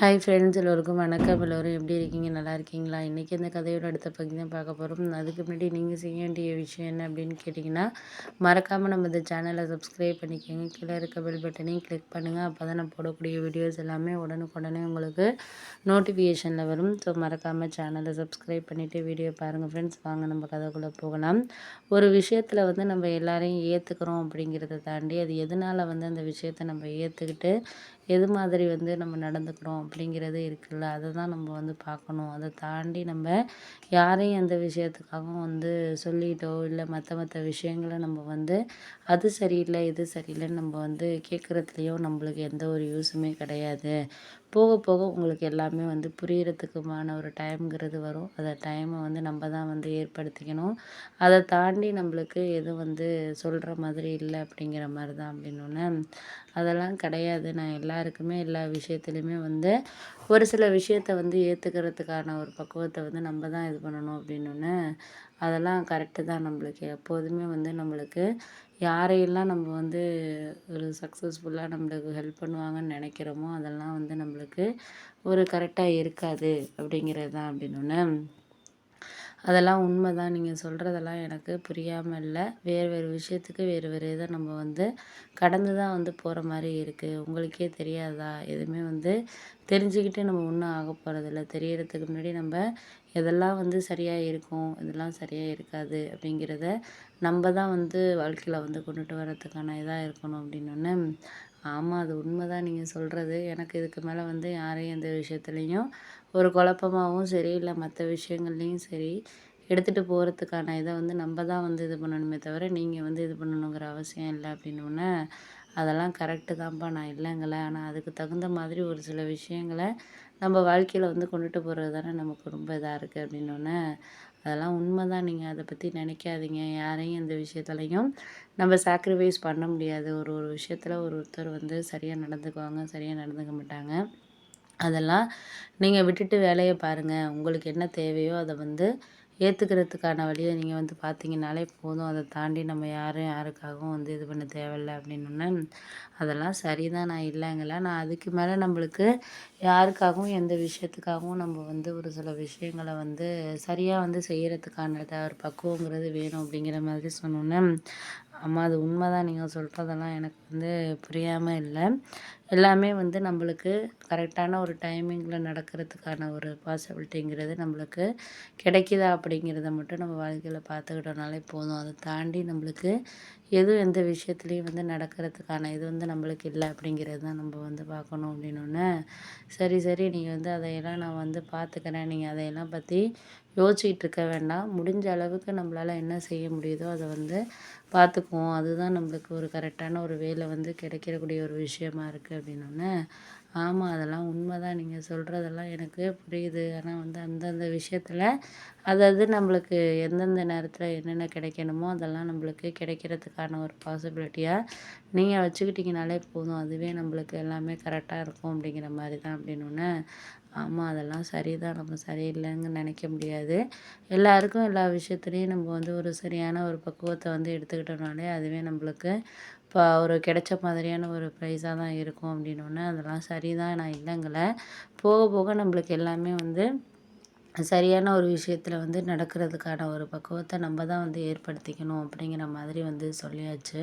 Hi friends எல்லோருக்கும் வணக்கம். எல்லோரும் எப்படி இருக்கீங்க? நல்லா இருக்கீங்களா? இன்றைக்கி இந்த கதையோட அடுத்த பகுதி தான் பார்க்க போகிறோம் அதுக்கு முன்னாடி நீங்கள் செய்ய வேண்டிய விஷயம் என்ன அப்படின்னு கேட்டிங்கன்னா மறக்காமல் நம்ம இந்த சேனலை சப்ஸ்கிரைப் பண்ணிக்கோங்க. கீழே இருக்க பெல் பட்டனையும் கிளிக் பண்ணுங்கள் அப்போ தான் நான் போடக்கூடிய வீடியோஸ் எல்லாமே உடனுக்குடனே உங்களுக்கு நோட்டிஃபிகேஷனில் வரும். ஸோ மறக்காமல் சேனலை சப்ஸ்கிரைப் பண்ணிவிட்டு வீடியோ பாருங்கள் ஃப்ரெண்ட்ஸ் வாங்க நம்ம கதைக்குள்ளே போகலாம். ஒரு விஷயத்தில் வந்து நம்ம எல்லாரையும் ஏற்றுக்கிறோம் அப்படிங்கிறத தாண்டி அது எதனால் வந்து அந்த விஷயத்தை நம்ம ஏற்றுக்கிட்டு எது மாதிரி வந்து நம்ம நடந்துக்கிறோம் அப்படிங்கிறது இருக்குல்ல. அதை தான் நம்ம வந்து பார்க்கணும். அதை தாண்டி நம்ம யாரையும் எந்த விஷயத்துக்காகவும் வந்து சொல்லிட்டோ இல்லை மற்ற மற்ற விஷயங்களை நம்ம வந்து அது சரியில்லை இது சரியில்லைன்னு நம்ம வந்து கேட்குறதுலையும் நம்மளுக்கு எந்த ஒரு யூஸுமே கிடையாது. போக போக உங்களுக்கு எல்லாமே வந்து புரியறதுக்குமான ஒரு டைம்ங்கிறது வரும். அந்த டைமை வந்து நம்ம தான் வந்து ஏற்படுத்திக்கணும். அதை தாண்டி நம்மளுக்கு எதுவும் வந்து சொல்கிற மாதிரி இல்லை அப்படிங்கிற மாதிரி தான் அப்படின்னோடனே அதெல்லாம் கிடையாது. நான் எல்லாருக்குமே எல்லா விஷயத்துலையுமே வந்து ஒரு சில விஷயத்த வந்து ஏற்றுக்கிறதுக்கான ஒரு பக்குவத்தை வந்து நம்ம தான் இது பண்ணணும் அப்படின்னோடனே அதெல்லாம் கரெக்டு தான் நம்மளுக்கு. எப்போதுமே வந்து நம்மளுக்கு யாரையெல்லாம் நம்ம வந்து ஒரு சக்ஸஸ்ஃபுல்லாக நம்மளுக்கு ஹெல்ப் பண்ணுவாங்கன்னு நினைக்கிறோமோ அதெல்லாம் வந்து நம்மளுக்கு ஒரு கரெக்டாக இருக்காது அப்படிங்கிறது தான் அப்படின்னோடனே அதெல்லாம் உண்மை தான் நீங்கள் சொல்கிறதெல்லாம் எனக்கு புரியாமல் இல்லை. வேறு வேறு விஷயத்துக்கு வேறு வேறு இதை நம்ம வந்து கடந்து தான் வந்து போகிற மாதிரி இருக்குது உங்களுக்கே தெரியாதா? எதுவுமே வந்து தெரிஞ்சுக்கிட்டு நம்ம ஒன்றும் ஆக போகிறதில்ல தெரியறதுக்கு முன்னாடி நம்ம எதெல்லாம் வந்து சரியாக இருக்கும் இதெல்லாம் சரியாக இருக்காது அப்படிங்கிறத நம்ம தான் வந்து வாழ்க்கையில் வந்து கொண்டுட்டு வரத்துக்கான இதாக இருக்கணும் அப்படின்னோடனே ஆமாம் அது உண்மை தான் நீங்கள் சொல்கிறது எனக்கு இதுக்கு மேலே வந்து யாரையும் எந்த விஷயத்துலையும் ஒரு குழப்பமாகவும் சரி இல்லை மற்ற விஷயங்கள்லேயும் சரி எடுத்துகிட்டு போகிறதுக்கான இதை வந்து நம்ம தான் வந்து இது பண்ணணுமே தவிர நீங்கள் வந்து இது பண்ணணுங்கிற அவசியம் இல்லை அப்படின்னோடனே அதெல்லாம் கரெக்டு தான்ப்பா நான் இல்லைங்களே. ஆனால் அதுக்கு தகுந்த மாதிரி ஒரு சில விஷயங்களை நம்ம வாழ்க்கையில் வந்து கொண்டுட்டு போகிறது தானே நமக்கு ரொம்ப இதாக இருக்குது அப்படின்னோடனே அதெல்லாம் உண்மை தான் நீங்கள் அதை பற்றி நினைக்காதீங்க. யாரையும் எந்த விஷயத்துலையும் நம்ம சாக்ரிஃபைஸ் பண்ண முடியாது. ஒரு ஒரு விஷயத்தில் ஒரு ஒருத்தர் வந்து சரியாக நடந்துக்குவாங்க சரியாக நடந்துக்க மாட்டாங்க. அதெல்லாம் நீங்கள் விட்டுட்டு வேலையை பாருங்கள் உங்களுக்கு என்ன தேவையோ அதை வந்து ஏற்றுக்கிறதுக்கான வழியை நீங்கள் வந்து பார்த்தீங்கனாலே போதும். அதை தாண்டி நம்ம யாரும் யாருக்காகவும் வந்து இது பண்ண தேவையில்ல அப்படின்னோடனே அதெல்லாம் சரிதான் நான் இல்லைங்கள நான் அதுக்கு மேலே நம்மளுக்கு யாருக்காகவும் எந்த விஷயத்துக்காகவும் நம்ம வந்து ஒரு சில விஷயங்களை வந்து சரியாக வந்து செய்கிறதுக்கான ஒரு பக்குவங்கிறது வேணும். அப்படிங்கிற மாதிரி சொன்னோன்னே அம்மா அது உண்மை தான் நீங்கள் சொல்கிறதெல்லாம் எனக்கு வந்து புரியாமல் இல்லை. எல்லாமே வந்து நம்மளுக்கு கரெக்டான ஒரு டைமிங்கில் நடக்கிறதுக்கான ஒரு பாசிபிலிட்டிங்கிறது நம்மளுக்கு கிடைக்கிதா அப்படிங்கிறத மட்டும் நம்ம வாழ்க்கையில் பார்த்துக்கிட்டோம்னாலே போதும். அதை தாண்டி நம்மளுக்கு எதுவும் எந்த விஷயத்துலையும் வந்து நடக்கிறதுக்கான இது வந்து நம்மளுக்கு இல்லை அப்படிங்கிறது தான் நம்ம வந்து பார்க்கணும் அப்படின்னோடனே சரி சரி நீங்கள் வந்து அதையெல்லாம் நான் வந்து பார்த்துக்கிறேன். நீங்கள் அதையெல்லாம் பற்றி யோசிச்சுக்கிட்டு இருக்க வேண்டாம். முடிஞ்ச அளவுக்கு நம்மளால் என்ன செய்ய முடியுதோ அதை வந்து பார்த்துக்குவோம். அதுதான் நம்மளுக்கு ஒரு கரெக்டான ஒரு வேலை வந்து கிடைக்கிறக்கூடிய ஒரு விஷயமா இருக்குது அப்படின்னோடனே ஆமாம் அதெல்லாம் உண்மை தான் நீங்கள் சொல்கிறதெல்லாம் எனக்கு புரியுது. ஆனால் வந்து அந்தந்த விஷயத்தில் அதாவது நம்மளுக்கு எந்தெந்த நேரத்தில் என்னென்ன கிடைக்கணுமோ அதெல்லாம் நம்மளுக்கு கிடைக்கிறதுக்கான ஒரு பாசிபிலிட்டியாக நீங்கள் வச்சுக்கிட்டிங்கனாலே போதும். அதுவே நம்மளுக்கு எல்லாமே கரெக்டாக இருக்கும் அப்படிங்கிற மாதிரி தான் அப்படின்னோடனே ஆமாம் அதெல்லாம் சரி தான் நம்ம சரியில்லைன்னு நினைக்க முடியாது. எல்லாருக்கும் எல்லா விஷயத்துலையும் நம்ம வந்து ஒரு சரியான ஒரு பக்குவத்தை வந்து எடுத்துக்கிட்டோம்னாலே அதுவே நம்மளுக்கு இப்போ ஒரு கிடைச்ச மாதிரியான ஒரு ப்ரைஸாக தான் இருக்கும் அப்படின்னோடனே அதெல்லாம் சரி தான் நான் இல்லைங்கலை. போக போக நம்மளுக்கு எல்லாமே வந்து சரியான ஒரு விஷயத்தில் வந்து நடக்கிறதுக்கான ஒரு பக்குவத்தை நம்ம தான் வந்து ஏற்படுத்திக்கணும் அப்படிங்கிற மாதிரி வந்து சொல்லியாச்சு.